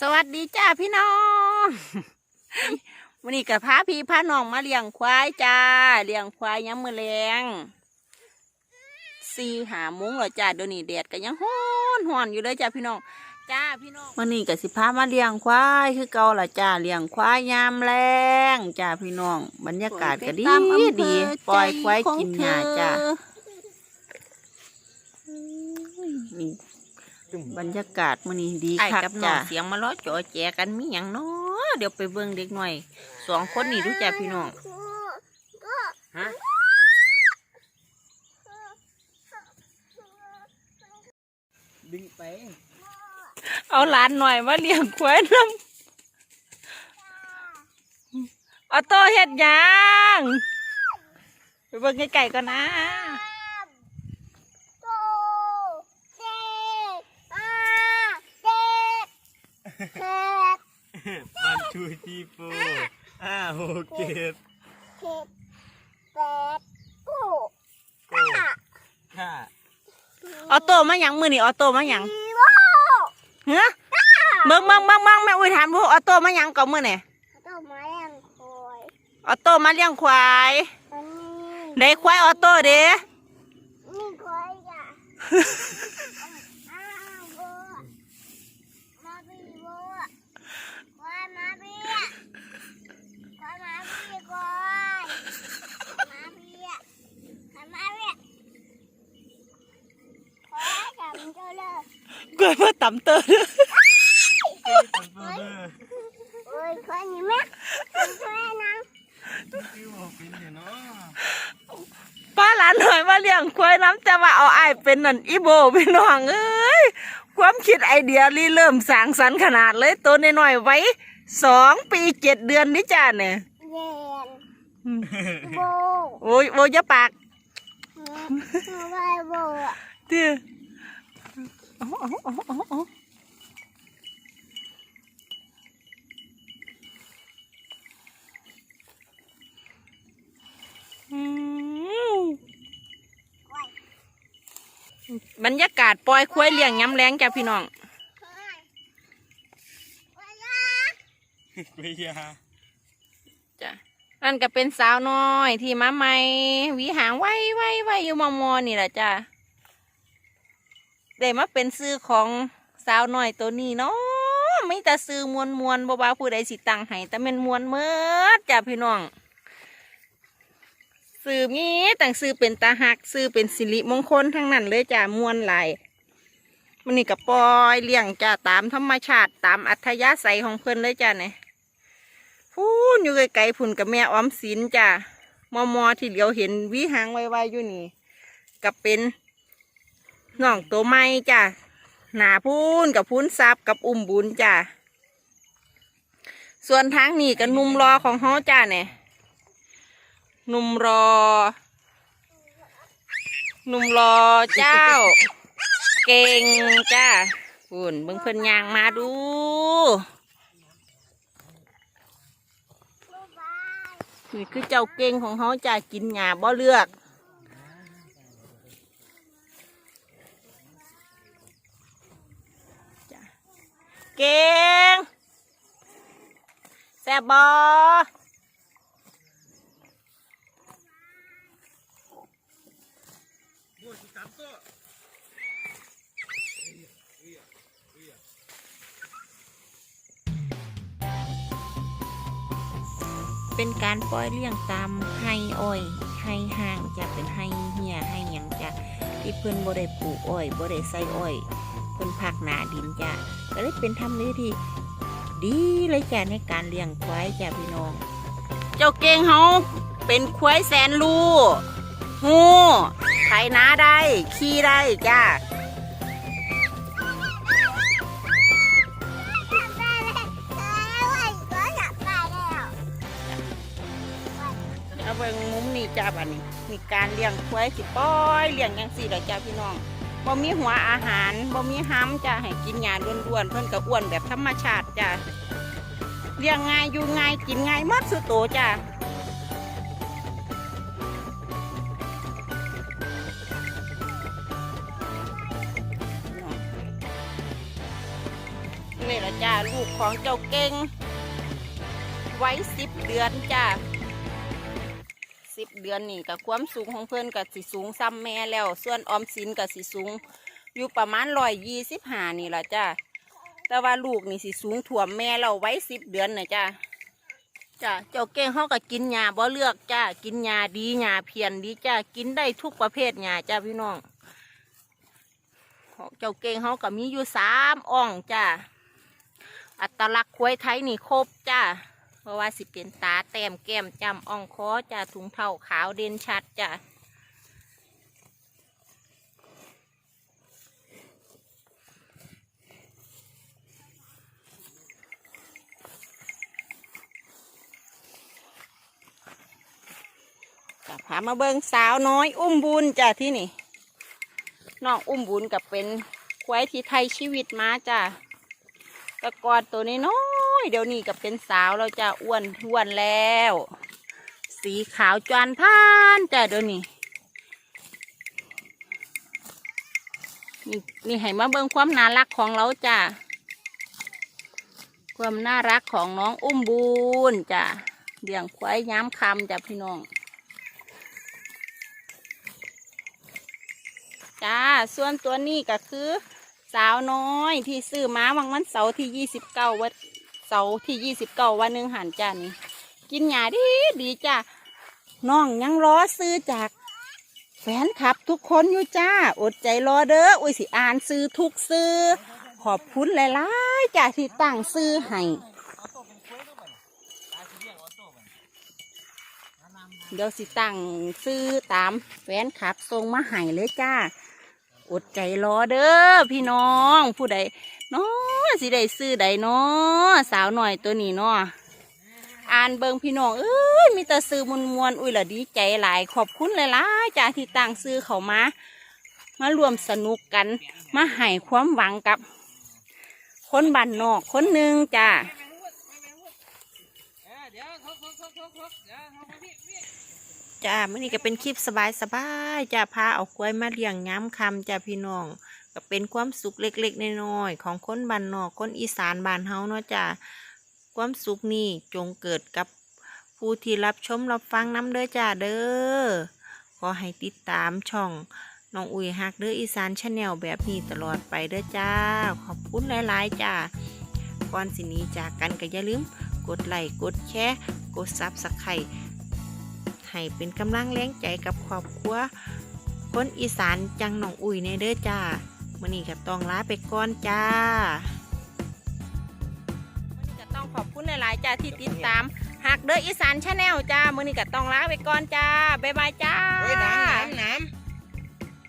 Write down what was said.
สวัสดีจ้าพี่น้องวันนี้กับพาพี่พาน้องมาเลี้ยงควายจ้าเลี้ยงควายยังมือแรงสี่หามุ้งเหรอจ้าเดี๋ยวนี้แดดก็ยังฮ้อนฮ้อนอยู่เลยจ้าพี่น้องจ้าพี่น้องวันนี้กับสิพามาเลี้ยงควายคือเก่าล่ะจ้าเลี้ยงควายยามแรงจ้าพี่น้องบรรยากาศก็ดีดีปล่อยควายกินหญ้าจ้านี่ บรรยากาศมันนี้ดีไอ้คักกับน้จ้ะองเสียงมาล้อจอแจกันมีอย่างเนาะเดี๋ยวไปเบิ่งเด็กหน่อยสองคนนี่รู้จักพี่น้องฮะดึงไปเอาหลานหน่อยมาเลี้ยงควายน้ำเอาโตเฮ็ดหยังไปเบิ่งไก่ๆก่อนนะ วันทูทีโฟห้าหกเจ็ดโก้ห้าเอาโตมาหยังมือนี่เอาโตมาหยังเฮ้เบิ่งเบิ่งเบิ่งเบิ่งแม่อุ้ยถามลูกเอาโตมาหยังก่อนมือนี่เอาโตมาเลี้ยงควายได้ควายเอาโตเด้กล้วยมา ต่ำเตอร์คือบอกเป็นเดี๋ยวเนาะป้าหลานหน่อยมาเลี้ยงควายน้ำแต่ว่าเอาไอ้เป็นนั่นอีโบพี่น้องเอ้ยความคิดไอเดียรีเริ่มสางสรรขนาดเลยตัวน้อยๆไว้สองปีเจ็ดเดือนนี่จ้าเนี่ยโอ้ยโอ้ยอย่าปากเตี้ย เอาเอาเอาเอาเอาอืมบรรยากาศปล่อยควายเลี้ยงย้ำแรงจ้ะพี่น้องเวียจ้ะนั่นก็เป็นสาวน้อยที่มาใหม่หวีหางไว้ไว้ไว้อยู่มอมอนี่แหละจ้ะ ได้มาเป็นซื้อของสาวน้อยตัวนี้เนาะไม่แต่ซื้อมวนมวนบ่ว่าผู้ใดสิตังให้แต่เป็นมวนเมิดจ้ะพี่น้องซื้อมีแต่งซื้อเป็นตาหักซื้อเป็นสิริมงคลทั้งนั้นเลยจ้ะมวนหลายมันนี่ก็ปล่อยเลี้ยงจ้ะตามธรรมชาติตามอัธยาศัยของเพิ่อนเลยจ้ะเนี่ยพูนอยู่ไกลๆพุ่นกับแม่ออมสินจ้ะมอมอที่เหลียวเห็นวิหางไวๆอยู่นี่กับเป็น น้องตัวไม้จ้ะหนาพูนกับพูนซับกับอุ้มบุญจ้ะส่วนทางนี้กับนุ่มรอของเขาจ้ะเนี่ยนุ่มรอ นุ่มรอเจ้า เก่งจ้ะพุ่นเบิ่งเพิ่นยางมาดูนี่คือเจ้าเก่งของเขาจะกินหญ้าบ่เลือกจ้ะเก่งแซ่ บอเป็นการปล่อยเลี้ยงตามให้อ้อยให้ห่างจะเป็นให้เหี่ยให้หยังจะที่เพิ่นบ่ได้ปลูกอ้อยบ่ได้ใส่อ้อยเพิ่นพักหนาดินจ้ะก็เลยเป็นทำเลที่ ดีเลยจ้ะในการเลี้ยงควายจ้ะพี่น้อง เจ้าเก่งเฮาเป็นควายแสนลูฮู้ไถนาได้ ขี่ได้จ้ะเอาเบิ่งมุมนี้จ้าบัดนี้ มีการเลี้ยงควายสิปล่อยเลี้ยงจังสี่ดอกจ้าพี่น้อง บ่มีหัวอาหารบ่มีห้ำจ้าให้กินหญ้าล้วนๆเพิ่นก็อ้วนแบบธรรมชาติจ้าเลี้ยงง่ายอยู่ง่ายกินง่ายมดสุดโตจ้านี่ละจ้าลูกของเจ้าเก่ง ไว้สิบเดือนจ้า สิบเดือนนี่กับความสูงของเพื่อนกับสิสูงซ้ำแม่แล้ว ส่วนออมสินกับสิสูง อยู่ประมาณร้อยยี่สิบห้านี่ละจ้าแต่ว่าลูกนี่สิสูงถ่วมแม่เราไว้สิบเดือนนะจ้าจ้าเจ้าเก่งเขาก็กินยาบ่เลือกจ้ากินยาดียาเพียนดีจ้ากินได้ทุกประเภทยาจ้าพี่น้องเจ้าเก่งเขาก็มีอยู่สามอ่องจ้าอัตลักษณ์ควยไทยนี่ครบจ้า เพราะว่าสิเป็นตาแต้มแก้มจำอ่องคอจ้าถุงเท้าขาวเด่นชัดจ้ะพามาเบิงสาวน้อยอุ้มบุญจ้าที่นี่น้องอุ้มบุญกับเป็นควายที่ไทยชีวิตมาจ้าแตะกอนตัวนี้น้อ ยเดี๋ยวนี้ก็เป็นสาวแล้วจ้าอ้วนท้วนแล้ว สีขาวจวนท่านจ้าเดี๋ยวนี้นี่นี่ให้มาเบิงความน่ารักของเราจ้าความน่ารักของน้องอุ้มบุญจ้าเลี้ยงควายย้ำคำจ้าพี่น้องจ้าส่วนตัวนี้ก็คือสาวน้อยที่ซื้อมาวันวันเสาร์ที่ยี่สิบเก้าวัน เสาร์ที่ยี่สิบเก้าวันหนึ่งหันจ้านี่กินหยาดีดีจ้าน้องยังรอซื้อจากแฟนคลับทุกคนอยู่จ้า อดใจรอเด้ออุ้ยสิอ่านซื้อทุกซื้อ ขอบคุณหลายๆจ้าที่ตั้งซื้อให้เดี๋ยวสิตั้งซื้อตามแฟนคลับส่งมาให้เลยจ้า อดใจรอเด้อพี่น้อง ผู้ใด เนาะสิได้ซื้อใดเนาะสาวหน่อยตัวนี้เนาะอ่านเบิงพี่น้องเอ้ยมีแต่ซื้อมวนมวนๆอุ้ยละดีใจหลาย ขอบคุณหลายๆจ้าที่ตั้งซื้อเขามา มารวมสนุกกัน มาให้ความหวังกับ คนบ้านนอกคนหนึ่งจ้าจ้ามื่อนี้ก็เป็นคลิปสบายๆจ้าพาเอากล้วยมาเลี้ยงย้ำคำจ้าพี่น้อง ก็เป็นความสุขเล็กๆน้อยๆของคนบ้านนอกคนอีสานบ้านเฮาเนาะจ้าความสุขนี้จงเกิดกับผู้ที่รับชมรับฟังน้ำเด้อจ้าเด้อขอให้ติดตามช่องน้องอุ้ยฮักเด้ออีสานชาแนลแบบนี้ตลอดไปเด้อจ้า ขอบคุณหลายๆจ้าก่อนสินี้จากกันก็อย่าลืมกดไลค์กดแชร์กดซับสไครให้เป็นกำลังแรงใจกับครอบครัวคนอีสานจังหนองอุ่ยในเด้อจ้า มื่อนี้ก็ต้องลาไปก่อนจ้ามื่อนี้ก็ต้องขอบคุณหลายๆจ้าที่ติดตามหักเด้ออีสานชาแนลจ้ามื่อนี้ก็ต้องลาไปก่อนจ้าบ๊ายบายจ้าน้ำน้ำน้ำ